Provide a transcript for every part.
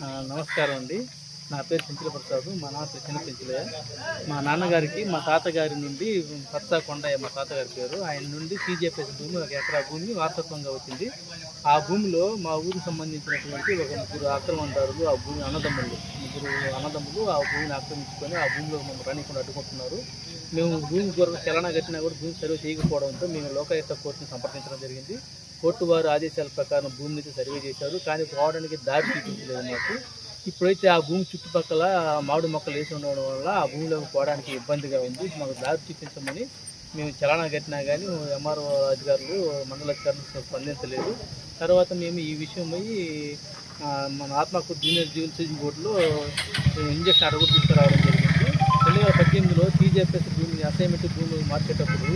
ఆ, నమస్కారం అండి. నా పేరు పెంచుల ప్రసాద్ మా నాన్న చిన్న పెంచులయ్య మా నాన్నగారికి మా తాతగారి నుండి పచ్చా కొండయ్య మా తాతగారి పేరు. ఆయన నుండి సీజేపీఎస్ భూమి ఒక ఎకరా భూమి వారసత్వంగా వచ్చింది. ఆ భూమిలో మా ఊరికి సంబంధించినటువంటి ఒక ముగ్గురు ఆక్రమణదారులు ఆ భూమి అన్నదమ్ములు ముగ్గురు అన్నదమ్ములు ఆ భూమిని ఆక్రమించుకొని ఆ భూమిలో మమ్మల్ని రానికుండా అడ్డుకుంటున్నారు. మేము భూమి కొరకు చలనా కట్టినా కూడా భూమి సర్వే చేయకపోవడంతో మేము లోకాయుక్త కోర్టుని సంప్రదించడం జరిగింది. కోర్టు వారు ఆదేశాల ప్రకారం భూమిని సర్వే చేశారు. కానీ పోవడానికి దారి చూపించలేదు మాకు. ఇప్పుడైతే ఆ భూమి చుట్టుపక్కల మామిడి మొక్కలు వేసి ఉండడం వల్ల ఆ భూమిలోకి పోవడానికి ఇబ్బందిగా ఉంది. మాకు దారి చూపించమని మేము చలానా కట్టినా కానీ ఎంఆర్ఓ అధికారులు మండల అధికారులు స్పందించలేదు. తర్వాత మేము ఈ విషయమై మన ఆత్మకు జూనియర్ జీవన్ బోర్డులో ఇంజక్షన్ అడుగు తీసుకురావడం జరిగింది. రెండు వేల పద్దెనిమిదిలో టీజేపీఎస్ భూమి అసైన్మెంట్ భూమి మార్చేటప్పుడు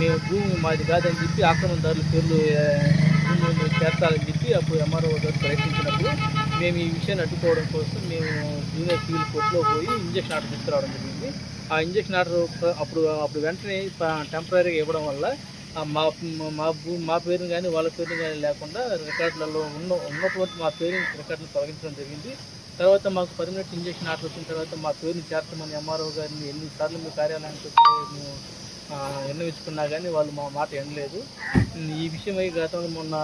మేము భూమి మాది కాదని చెప్పి ఆక్రమణదారుల పేర్లు మేము చేర్చాలని చెప్పి అప్పుడు ఎంఆర్ఓ గారు ప్రయత్నించినప్పుడు మేము ఈ విషయాన్ని అడ్డుకోవడం కోసం మేము జూనియర్ సివిల్ కోర్టులో పోయి ఇంజక్షన్ ఆర్డర్ తీసుకురావడం జరిగింది. ఆ ఇంజక్షన్ ఆర్డర్ అప్పుడు అప్పుడు వెంటనే టెంపరీగా ఇవ్వడం వల్ల మా మా భూ మా పేరుని కానీ వాళ్ళ పేరుని కానీ లేకుండా రికార్డులలో ఉన్న ఉన్నటువంటి మా పేరుని రికార్డులు తొలగించడం జరిగింది. తర్వాత మాకు పర్మనెంట్ ఇంజక్షన్ ఆర్డర్ వచ్చిన తర్వాత మా పేరుని చేర్చమని ఎంఆర్ఓ గారిని ఎన్నిసార్లు మీ కార్యాలయానికి వచ్చి మేము విన్నవించుకున్నా కానీ వాళ్ళు మా మాట వినలేదు. ఈ విషయమై గతంలో మొన్న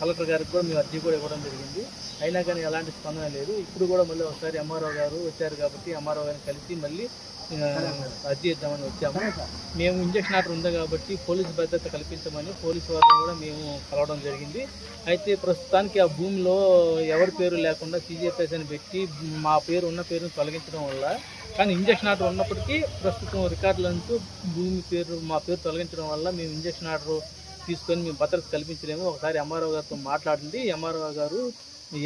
కలెక్టర్ గారికి కూడా మేము అర్జీ కూడా ఇవ్వడం జరిగింది. అయినా కానీ ఎలాంటి స్పందన లేదు. ఇప్పుడు కూడా మళ్ళీ ఒకసారి ఎంఆర్ఓ గారు వచ్చారు కాబట్టి ఎంఆర్ఓ గారిని కలిసి మళ్ళీ ఆ, చేద్దామని వచ్చాము. మేము ఇంజక్షన్ ఆర్డర్ ఉంది కాబట్టి పోలీసు భద్రత కల్పించమని పోలీసు వాళ్ళని కూడా మేము కలవడం జరిగింది. అయితే ప్రస్తుతానికి ఆ భూమిలో ఎవరి పేరు లేకుండా సీజీఎఫ్ఎస్ అని పెట్టి మా పేరు ఉన్న పేరును తొలగించడం వల్ల కానీ ఇంజక్షన్ ఆర్డర్ ఉన్నప్పటికీ ప్రస్తుతం రికార్డులంటూ భూమి పేరు మా పేరు తొలగించడం వల్ల మేము ఇంజక్షన్ ఆర్డర్ తీసుకొని మేము భద్రత కల్పించలేము. ఒకసారి ఎంఆర్ఓ గారితో మాట్లాడండి. ఎంఆర్ఓ గారు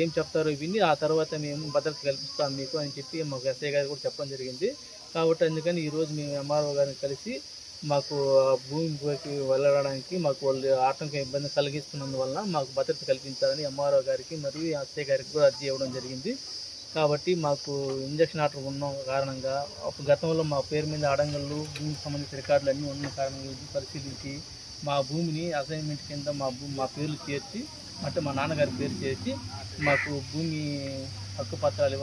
ఏం చెప్తారో విని ఆ తర్వాత మేము భద్రత కల్పిస్తాం మీకు అని చెప్పి మాకు ఎస్ఐ గారు కూడా చెప్పడం జరిగింది. కాబట్టి అందుకని ఈరోజు మేము ఎంఆర్ఓ గారిని కలిసి మాకు ఆ భూమికి వెళ్ళడానికి మాకు వాళ్ళు ఆటంకం ఇబ్బంది కలిగిస్తున్నందువలన మాకు భద్రత కల్పించాలని ఎంఆర్ఓ గారికి మరియు ఎస్ఐ గారికి కూడా అర్జీ ఇవ్వడం జరిగింది. కాబట్టి మాకు ఇంజక్షన్ ఆర్డర్ ఉన్న కారణంగా గతంలో మా పేరు మీద అడంగళ్ళు భూమికి సంబంధించిన రికార్డులు అన్నీ ఉన్న కారణంగా పరిశీలించి మా భూమిని అసైన్మెంట్ కింద మా భూమి మా పేర్లు చేర్చి అంటే మా నాన్నగారి పేరు చేర్చి మాకు భూమి హక్కు పత్రాలు